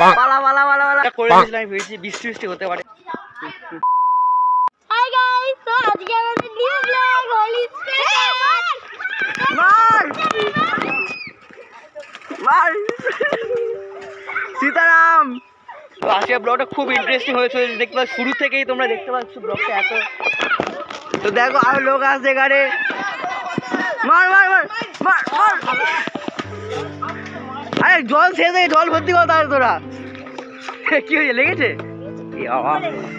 পালা পালা পালা পালা করে দিয়েছিলাম আমি ভেবেছি বৃষ্টি বৃষ্টি হতে পারে। হাই গাইস তো আজকে আমাদের নিউ ব্লগ হোলি স্পেশাল মার! মার! সীতারাম! তো আজকে ব্লগটা খুব ইন্টারেস্টিং হয়েছে দেখতে পাচ্ছ শুরু থেকেই তোমরা দেখতে পাচ্ছ ব্লগটা এত। তো দেখো আরও লোক আসছে এখানে। মার মার মার! মার মার। আরে জল শেষ হয়ে জল ভর্তি কর তাহলে তোরা। কি হয়েছে লেগেছে?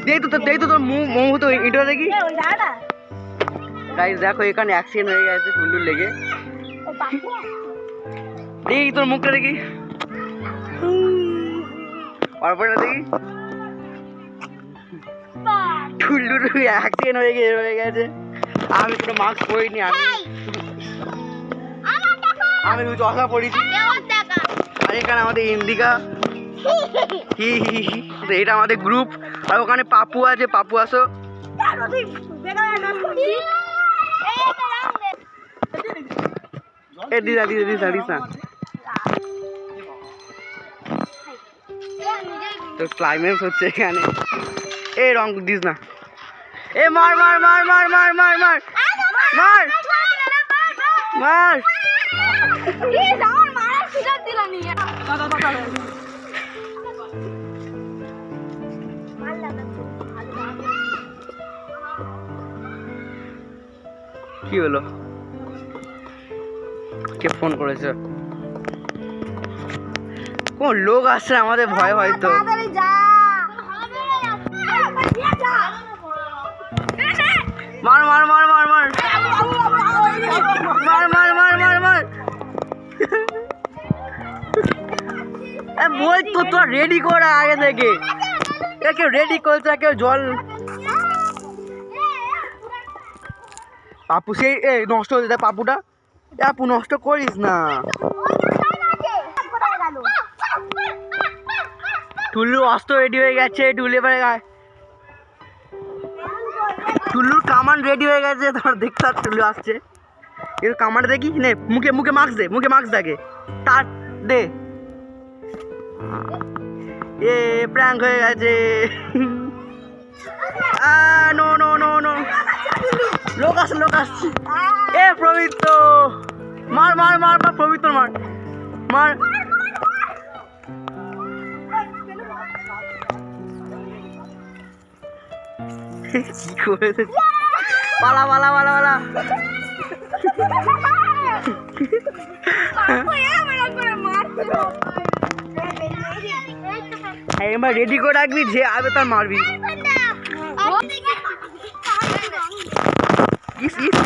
দেখ তো দেখ তো তোর মুখ মুখ তো ইন্টার দেখি। দেখো এখানে অ্যাক্সিডেন্ট হয়ে গেছে টুল্লুর লেগে। দেখি তোর মুখটা দেখি। অর্পণটা দেখি। টুল্লুর অ্যাক্সিডেন্ট হয়ে গেছে হয়ে গেছে। আমি কোনো মাস্ক পরিনি আমি আমি পরিছি দেওয়ার দেখা। আর এখানে আমাদের ইন্দিকা। হি হি হি তো এটা আমাদের গ্রুপ আর ওখানে পাপু আছে পাপু আসো। এ দিদা দিদা দিদা দিদা। তো ক্লাইম্যাক্স হচ্ছে এখানে। এ রং দিস না। এ মার মার মার মার। মার মার মার মার। মার। কি হলো কে ফোন করেছে কোন লোক আসছে আমাদের ভয় হয়তো মার মার মার মার মার মার মার বল তো তোর রেডি করা আগে থেকে। কেউ রেডি করছে কেউ জল। পাপু সেই এ নষ্ট হয়ে যায় পাপুটা। আপু, নষ্ট করিস না। টুল্লু অস্ত্র রেডি হয়ে গেছে টুলু এবারে টুল্লুর কামান রেডি হয়ে গেছে তোমার দেখতে টুল্লু আসছে। এর কামানটা দেখি নে, মুখে মুখে মাস্ক দে, মুখে মাস্ক দেখে তার, দে। এ প্র্যাঙ্ক হয়ে গেছে। No no no no. লোক আসছে লোক আসছে। এ প্রবৃত্ত মার মার মার মার প্রবৃত্ত মার। মার। কি করেছে পালা পালা পালা পালা। এবার রেডি করে রাখবি যে আবে তার মারবি ইস ইস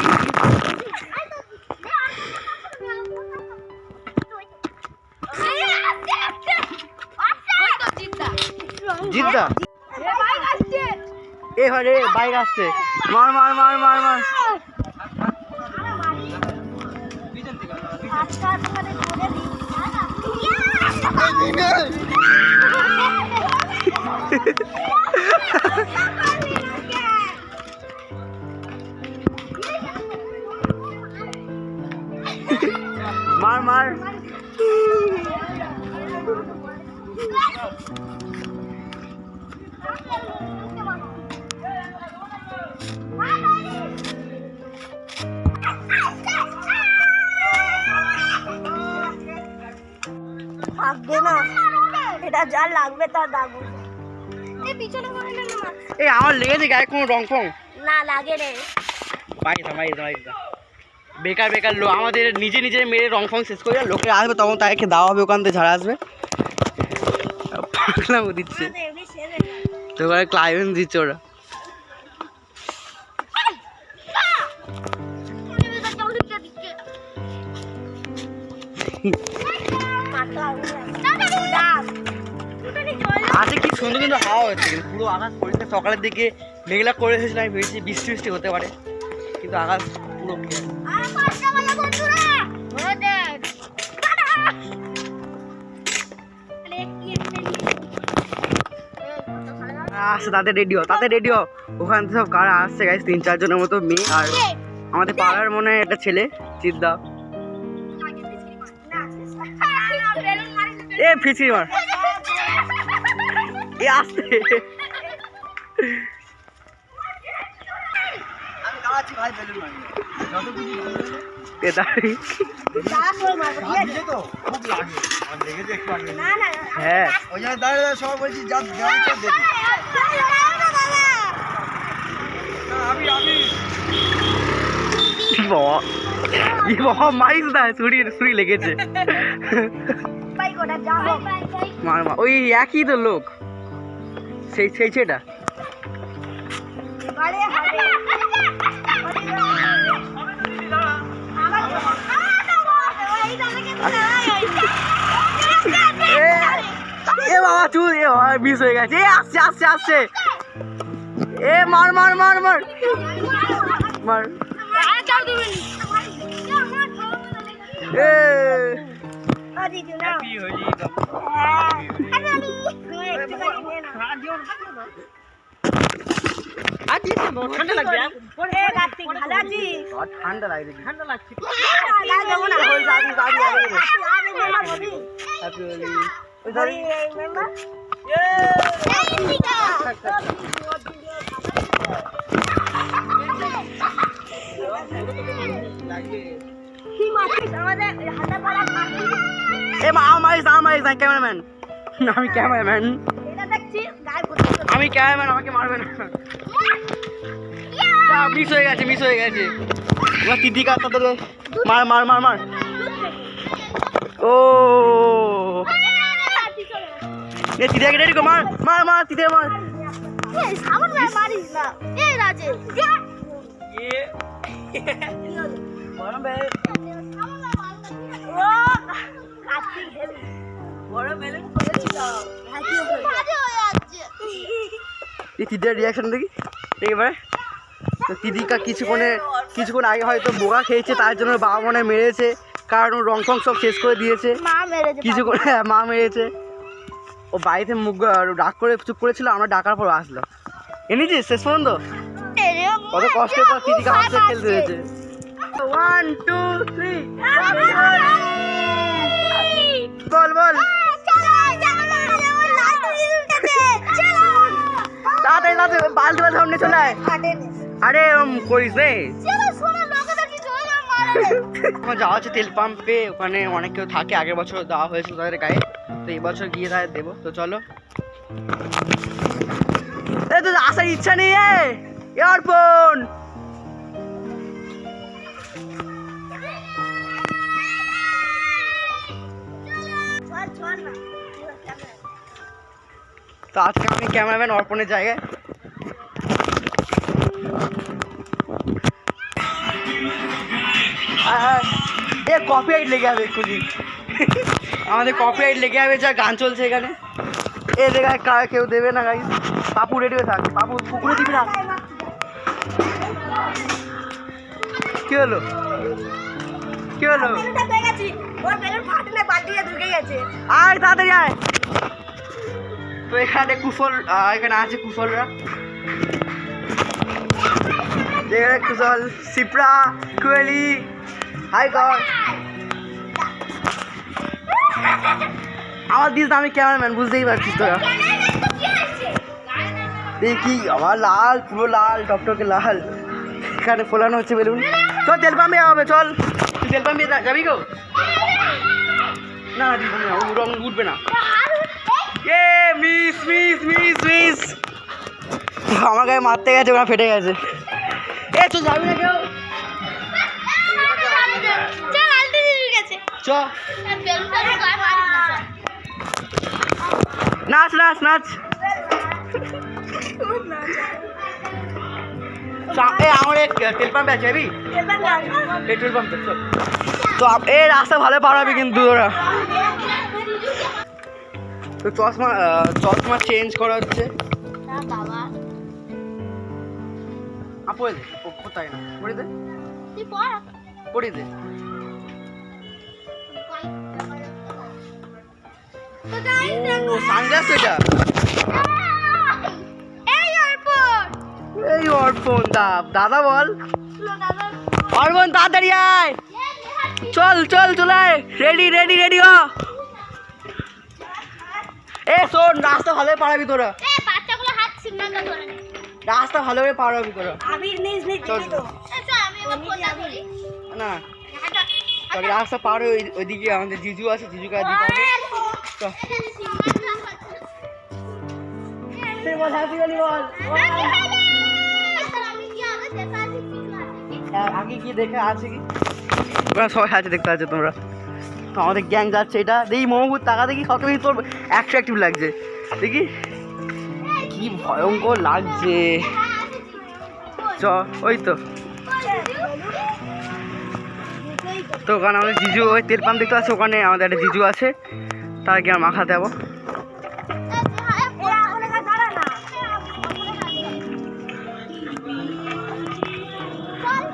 এ হয় রে বাইক আসছে মার মার মার মার মার মার মার। থাকবে না এটা যা লাগবে তা দাগু। এই আমার লেগেছে গায়ে কোনো রং ফং না লাগে রে বাইরে বাইরে বাইরে বেকার বেকার লোক আমাদের নিজে নিজে মেরে রং ফং শেষ করে লোকে আসবে তখন তাকে দেওয়া হবে ওখান থেকে ঝাড়া আসবে। পাগলামো দিচ্ছে। এমনি সেরে তো এবারে ক্লাইমেন্স দিচ্ছে আজকে কি সুন্দর কিন্তু হাওয়া হচ্ছে কিন্তু পুরো আকাশ পরিষ্কার সকালের দিকে মেঘলা করে এসেছিলাম আমি ভেবেছি বৃষ্টি বৃষ্টি হতে পারে। কিন্তু আকাশ পুরো। আসছে তাদের রেডিও তাদের রেডিও ওখান থেকে সব কারা আসছে গাইস তিন চারজনের মতো মেয়ে আর আমাদের পাড়ার মনে হয় একটা ছেলে চিদ্দা এ ফিচি মার। এ আসতে। হ্যাঁ। ওই জন্য দাঁড়িয়ে সবাই বলছি যা দেখি আমি আমি। বাবা ই বাবা মারিস না ছুরি ছুরি লেগেছে। মার মা ওই একই তো লোক। সেই সেই ছেটা এ বাবা চুল এ মিস হয়ে গেছে এ আসছে আসছে আসছে এ মার মার মার মার মার এ ঠান্ডা লাগবে এ, কার্তিক, ভালো আছিস? ঠান্ডা লাগছে। ঠান্ডা লাগছে। পাড়া আমি ক্যামেরাম্যান। আমি ক্যামেরাম্যান করে। আমাকে মারবে না। মিস হয়ে গেছে মিস হয়ে গেছে। এবার কাজ তাদের মার মার মার মার। ও। এ তিদিকে রেডি কর মার মার মার তিদে মার। মারিস না। রাজে। এই তিদের রিয়াকশন দেখি এবারে। তো তিদিকা কিছুক্ষণে কিছুক্ষণ আগে হয়তো বোকা খেয়েছে তার জন্য বাবা মনে মেরেছে কারণ ও রং ফং সব শেষ করে দিয়েছে। কিছুক্ষণ হ্যাঁ মা মেরেছে। ও বাড়িতে মুখ ডাক করে চুপ করেছিল আমরা ডাকার পর আসলো। এনেছিস? শেষ পর্যন্ত? কত কষ্টের পর তিদিকা সাথে খেলতে হয়েছে। ওয়ান টু থ্রি বল বল। তাড়াতাড়ি তাড়াতাড়ি বালতি বালতি সামনে চলে আয়। আরে করিস রে। যাওয়া আছে তেল পাম্পে ওখানে অনেক কেউ থাকে আগের বছর দেওয়া হয়েছিল তাদের গায়ে। তো এই বছর গিয়ে তাদের দেবো তো চলো। এ তো আসার ইচ্ছা নেই এ? এয়ারফোন! তো আজকে আমি ক্যামেরাম্যান অর্পণের জায়গায়। এ কপিরাইট লেগে যাবে এক্ষুনি আমাদের কপিরাইট লেগে যাবে যা গান চলছে এখানে। এ জায়গায় কা- কেউ দেবে না গাই পাপু রেডি হয়ে থাক। পাপু পুকুরে দিবি না। কি হলো? কি হলো? আয় তাড়াতাড়ি আয়। তো এখানে কুশল এখানে আছে কুশলরা। এখানে কুশল সিপ্রা কুয়েলি, হাই গড। আমার দিস আমি ক্যামেরাম্যান, বুঝতেই পারছিস তোরা। দেখি, আমার লাল, পুরো লাল, টকটকে লাল। এখানে ফোলানো হচ্ছে বেলুন। চল, তেল পাম্পে হবে, চল। তুই তেল পাম্পে যাবি গো? না না রং উঠবে না। এ মিস মিস মিস মিস আমার গায়ে মারতে গেছে ওরা ফেটে গেছে। এ তো যাবি না কেউ? চ। নাচ নাচ নাচ। এ আমার তেল পাম্পে আছে পেট্রোল পাম্পে তো এ রাস্তা ভালো পারাবি কিন্তু ওরা। তো চশমা চশমা চেঞ্জ করা হচ্ছে। আপরে দে কোথায় না? পড়ে দে। পড়ে। দে। ও সানগ্লাস এটা? এই অর্পণ। দা দাদা বল। অর্পণ তাড়াতাড়ি আয়। চল চল চল আয়। রেডি রেডি রেডি হ। এ শোন রাস্তা ভালোভাবে পারাবি তোরা। এ বাচ্চাগুলো হাত সিগন্যালটা ধরে। নে রাস্তা ভালোভাবে পারাবি তোরা। আবির নিজ নিজ চল। তো এ চল আমি এবার ফোনটা ধরি না। রাস্তা পার হয়ে ওইদিকে আমাদের জিজু আছে জিজু কাছে দিতে হবে চল। বল হ্যাপি হোলি বল। হ্যাঁ, আগে কি দেখে আছে কি? ওরা সবাই আছে দেখতে আছে তোমরা। আমাদের গ্যাং যাচ্ছে, এটা দেখি মোমোগুর টাকা দেখি কত বেশি তোর একশো অ্যাক্টিভ লাগছে। দেখি? কি ভয়ঙ্কর লাগছে। চ, ওই তো। তো ওখানে আমাদের জিজু, ওই তেল পাম্প দেখতে আছে ওখানে আমাদের একটা জিজু আছে। তার গিয়ে মাখা দেবো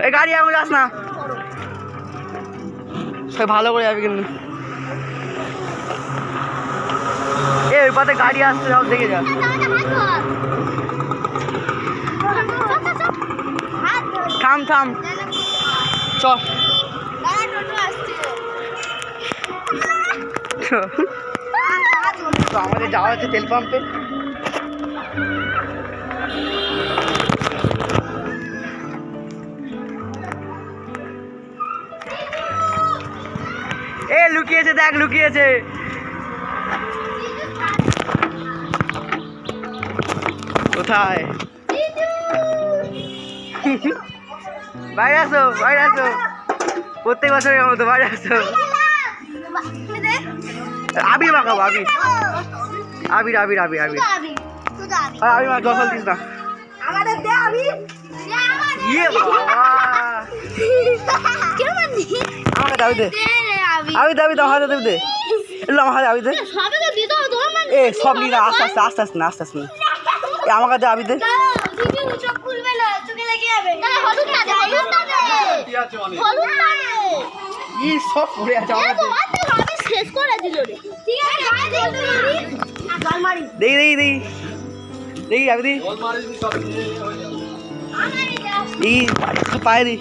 এই গাড়ি এখন যাস না। ভালো করে যাবি কিন্তু। এ ওই পাতে গাড়ি আসছে সব দেখে যা থাম থাম। চ তো আমাদের যাওয়া হচ্ছে তেল পাম্পে। লুকিয়েছে, দেখ লুকিয়েছে। কোথায়? বাইরে আসো বাইরে আসো। প্রত্যেক বছরের মতো, বাইরে আসো। আবির মাখাবো আবির আবির আবির আবির। আবির আবির মা, জল দিস না। আমাদের দে ইয়ে আমাকে দাবি দে। দে আমি আবি দাবি দাও হাতে দেবি দে। এলো আমার হাতে আবি দে। এ সব নিয়ে না, আস্তে আস্তে আস্তে আস্তে না আস্তে আস্তে এ আমার কাছে আবি দে। দে দে। দে। সব পড়ে আছে আমার কাছে? আমি শেষ করে দিল রে। ঠিক আছে গায়ে দে না গাল মারি দেখি দেখি দেখি। দেখি হয়ে দে। এই পায়ে দি।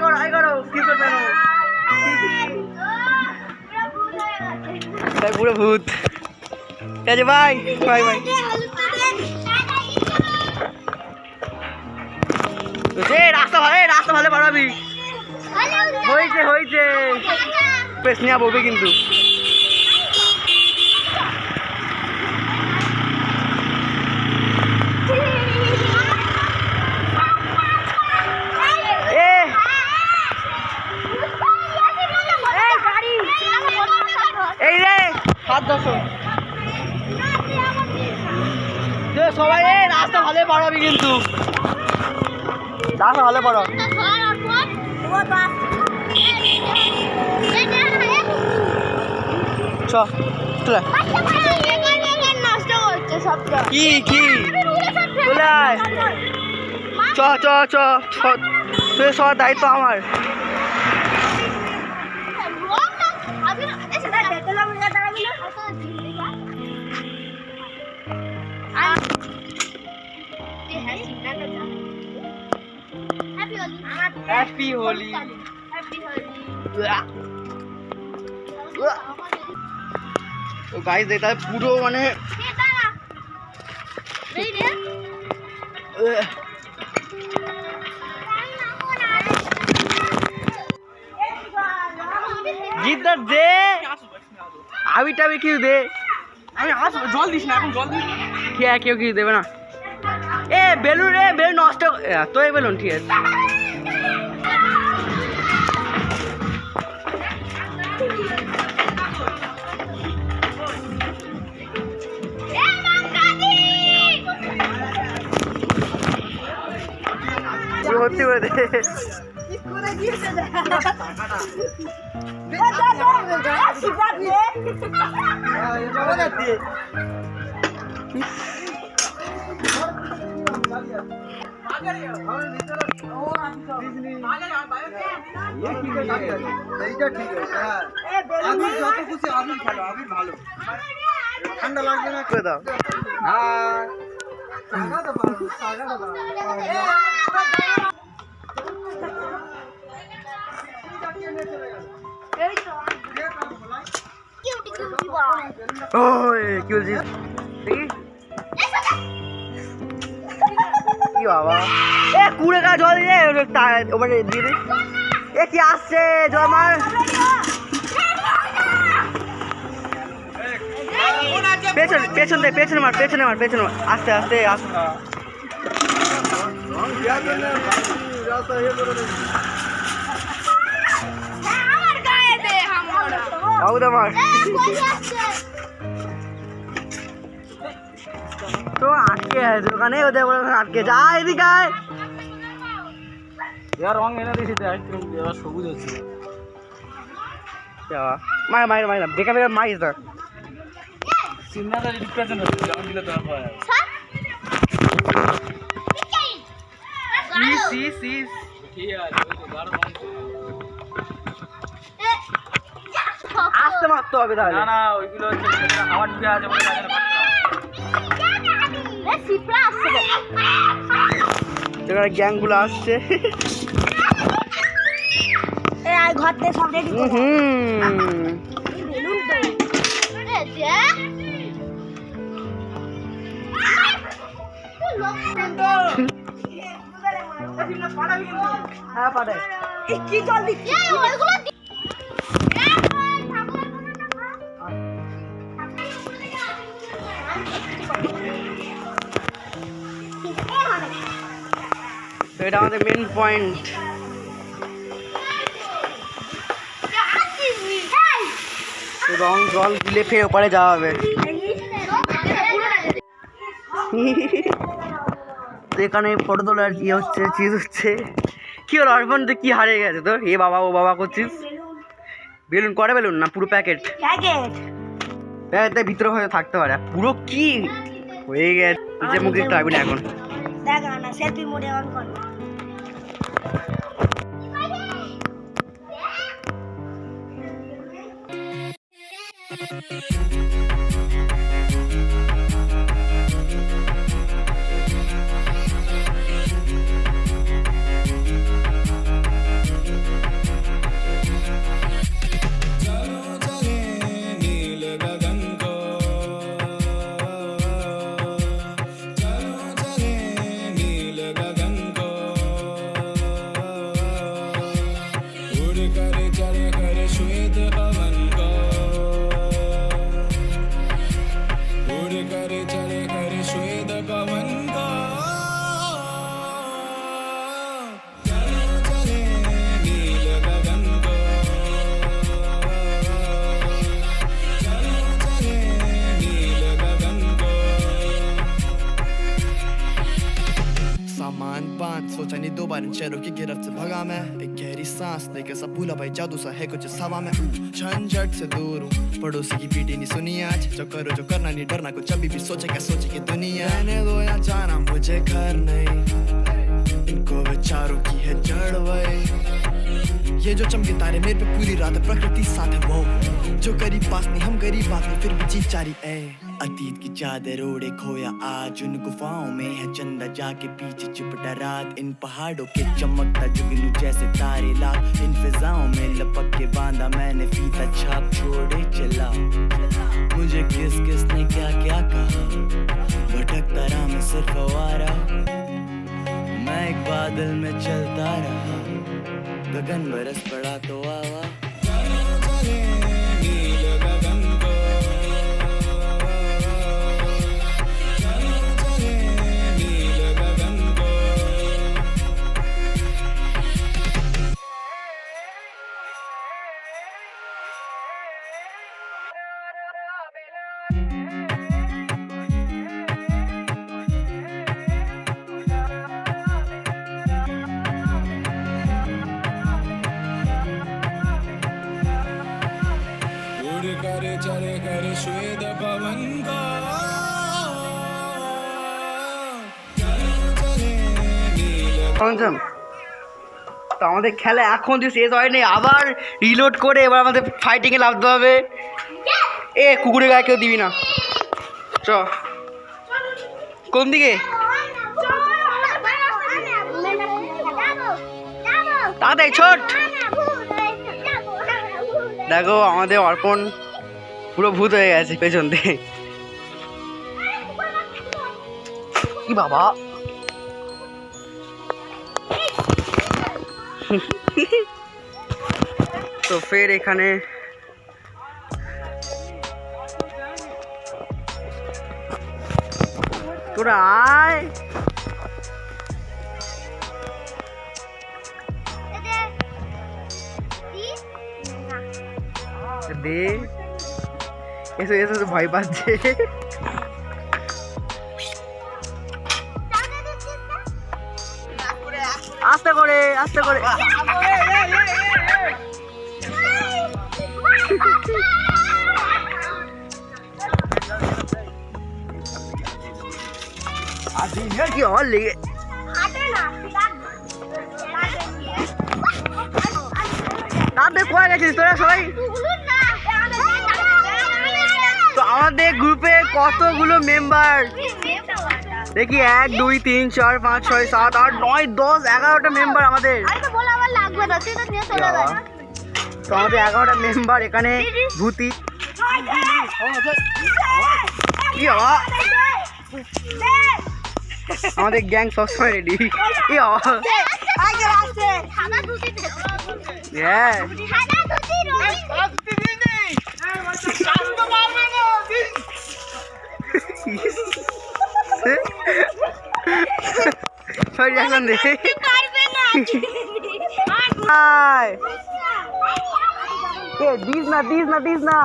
করো করো কি রাস্তা ভালো রাস্তা ভালো বাড়াবি। হয়েছে হয়েছে বেশ নিয়ে বলবে কিন্তু। চলে কি কি? চলে চ চ চ তুই সবার দায়িত্ব আমার। হ্যাপি হোলি তো গাইস দেখতে হবে পুরো মানে আহ, জিদ্দার দে। আবি টাবি কিছু দে। আমি আসব জল দিস না এখন জল দিস। আছে কেউ কিছু দেবে না। এ বেলুন রে বেলুন নষ্ট তো এই বেলুন ঠিক আছে। আবির ভালো ঠান্ডা লাগবে না করে দাও হ্যাঁ ওই, কি বলছিস? কি বাবা? এ, কুড়ে গা জল দিয়ে ওখানে দিয়ে দে। এ, কি আসছে? জল মার। পেছন পেছন দে, পেছনে মার পেছনে মার পেছনে মার। আস্তে আস্তে আস্তে। বাবুদা মার তো আটকে আছে ওখানে ওদের বলে আটকে যা এদিকে আয়। এবার রং এনে দিয়েছি দেখ এবার সবুজ হচ্ছে বাবা, মার মার মার বেকার বেকার মারিস না। চিন্তাটা ডিপ্রেশন হচ্ছে যখন দিলে তোমার ভয় সি সি। ঠিক আছে। মারতে হবে তাহলে। না না ওইগুলো হচ্ছে হাওয়া ঢুকে আছে বলে বাজারে পাচ্ছে না। যেখানে গ্যাংগুলো আসছে। ঘর থেকে সব রেডি হ্যাঁ পাঠাই। কি জল দিচ্ছি এটা আমাদের মেন পয়েন্ট রং জল দিলে ফের ওপারে যাওয়া হবে। এখানে ফটো তোলার ইয়ে হচ্ছে চিজ হচ্ছে। কি হলো অর্পণ তুই কি হারিয়ে গেছে তোর? এ বাবা ও বাবা করছিস? বেলুন করে বেলুন না পুরো প্যাকেট প্যাকেট প্যাকেটের ভিতরে হয়তো থাকতে পারে। পুরো কি? হয়ে গেছে। নিজে মুখে না এখন। দেখ না সেলফি মোডে অন কর। Thank you. बार इन शहरों की गिरफ्त से भगा मैं एक गहरी सांस लेकर सब भूला भाई जादू सा है कुछ इस हवा में झंझट से दूर हूँ पड़ोसी की पीटी नहीं सुनी आज जो करो जो करना नहीं डरना कुछ अभी भी सोचे क्या सोचे की दुनिया रहने दो या जाना मुझे घर नहीं इनको विचारों की है जड़ वही ये जो चमके तारे मेरे पे पूरी रात प्रकृति साथ है वो जो गरीब पास नहीं हम गरीब बात फिर भी जीत चारी ए अतीत की चादर ओढ़े खोया आज उन गुफाओं में है चंदा जाके पीछे चिपटा रात। इन पहाड़ों के चमकता जुगनू जैसे तारे लाख इन फिजाओं में लपक के बांधा मैंने फीता छाप छोड़े चला। मुझे किस किस ने क्या क्या कहा? भटकता रहा मैं सिर्फ़ आवारा। मैं एक बादल में चलता रहा। गगन बरस पड़ा तो आवा। उड़ তো আমাদের খেলা এখন যদি শেষ হয়নি। আবার রিলোড করে এবার আমাদের ফাইটিংয়ে লাভতে হবে। এ, কুকুরের গায়ে কেউ দিবি না। চ। কোন দিকে তাড়াতাড়ি, ছোট। দেখো, আমাদের অর্পণ পুরো ভূত হয়ে গেছে পেছন দিয়ে। কি বাবা। তো ফের এখানে তোরা আয়। দে। এসো এসো ভয় পাচ্ছে। আস্তে করে। আস্তে করে কি হল লেগে তাদের কোয়া গেছিস তোরা সবাই? তো আমাদের গ্রুপে কতগুলো মেম্বার দেখি এক দুই তিন চার পাঁচ ছয় সাত আট নয় দশ এগারোটা মেম্বার আমাদের। তো আমাদের এগারোটা মেম্বার এখানে বাবা আমাদের গ্যাং সবসময় রেডি হ্যাঁ সরি এখন দে আয় এ দিস না দিস না দিস না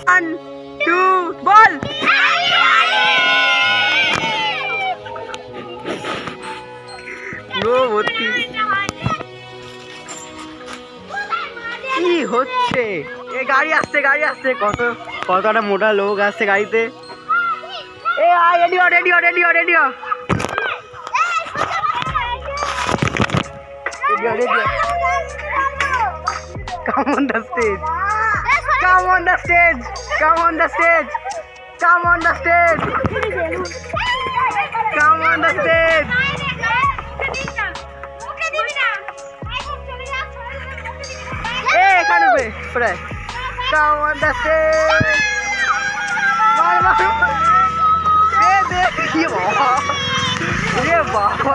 ওয়ান টু বল পুরো ভর্তি কি হচ্ছে এ গাড়ি আসছে গাড়ি আসছে কত কতটা মোটা লোক আসছে গাড়িতে এ আয় রেডি হ রেডি হ Come on the stage. Come on the stage. Come on the stage. Come on the stage. Come on the stage. Hey, can't wait. Come on the stage. मार मार दे दे ये बाबा ये बाबा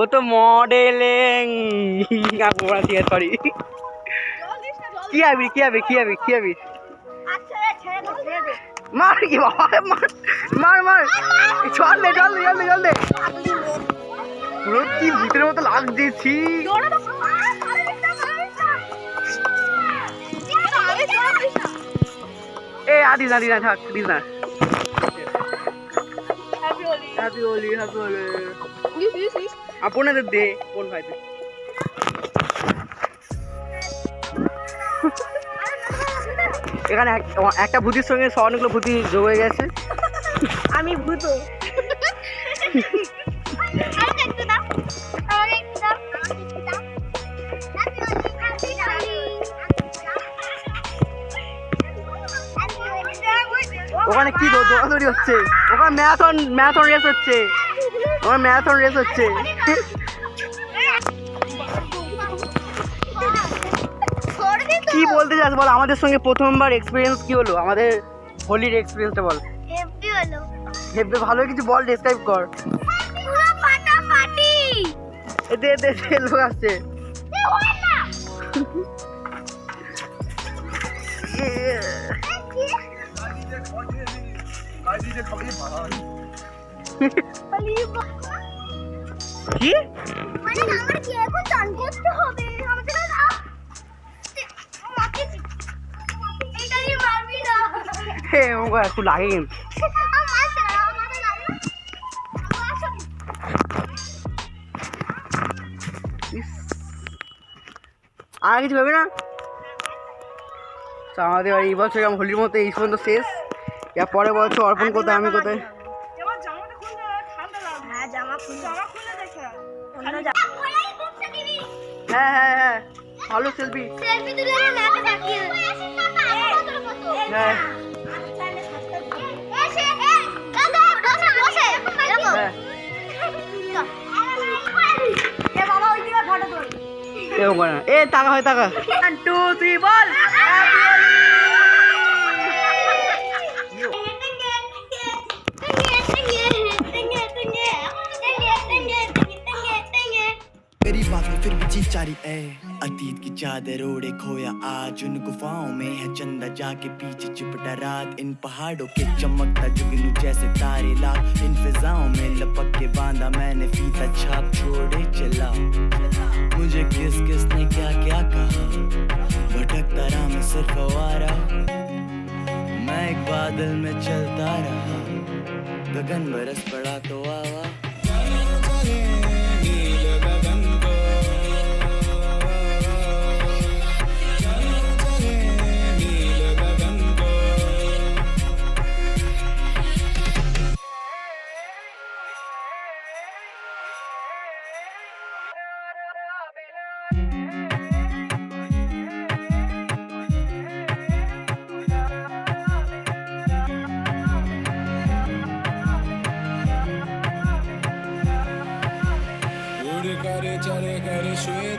ও তো মডেলিং। সরি। কি আবি কি আবি কি আবি কি আবি? মার কি, বাবা, মার মার মার। চল দে চল দে চল দে চল দে। পুরো কি ভূতের মতো লাগছে, ছি। এ আদি দিস না থাক, দিস না। হ্যাপি হোলি আপনাদের দে, কোন ভাই দে। এখানে এক- একটা ভূতির সঙ্গে অনেকগুলো ভূতি যোগ হয়ে গেছে। আমি ভূত। ওখানে কি দৌড়াদৌড়ি হচ্ছে? ওখানে ম্যারাথন ম্যারাথন রেস হচ্ছে। ওখানে ম্যারাথন রেস হচ্ছে। কি বলতে চাস বল? আমাদের সঙ্গে প্রথমবার এক্সপিরিয়েন্স কি হলো? আমাদের হোলির এক্সপিরিয়েন্সটা বল। হেব্বি ভালো কিছু বল ডেসক্রাইব কর। পুরো ফাটাফাটি এ দে দে দে লোক আসছে। এ, কি? মানে আমার কি এখন চান করতে হবে? আমাকে না দাও। আমাকে এটা দিয়ে মারবি না। হে ওগো একটু লাগে কিন্তু। আর কিছু ভাবি না? আমাদের বাড়ি এই বছর হোলির মতো এই পর্যন্ত শেষ। এর পরে বছর অর্পণ কোথায় আমি কোথায় এবার জামাটা খুলতে ঠান্ডা হ্যাঁ হ্যাঁ হ্যাঁ হ্যাঁ ভালো সেলফি সেলফি তুলে না না থাকিয়ে হ্যাঁ হ্যাঁ এ টাকা হয় টাকা ওয়ান টু থ্রি বল जी चारी ए अतीत की चादर ओढ़े खोया आज। उन गुफाओं में है चंदा जाके पीछे चिपटा रात। इन पहाड़ों के चमकता जुगनू जैसे तारे लाख इन फिजाओं में लपक के बांधा मैंने फीता छाप। छोड़े, चला। मुझे किस किस ने क्या क्या कहा? भटकता रहा मैं सिर्फ़ आवारा। मैं एक बादल में चलता रहा। गगन बरस पड़ा तो आवा। বেচারে ঘরে শুয়ে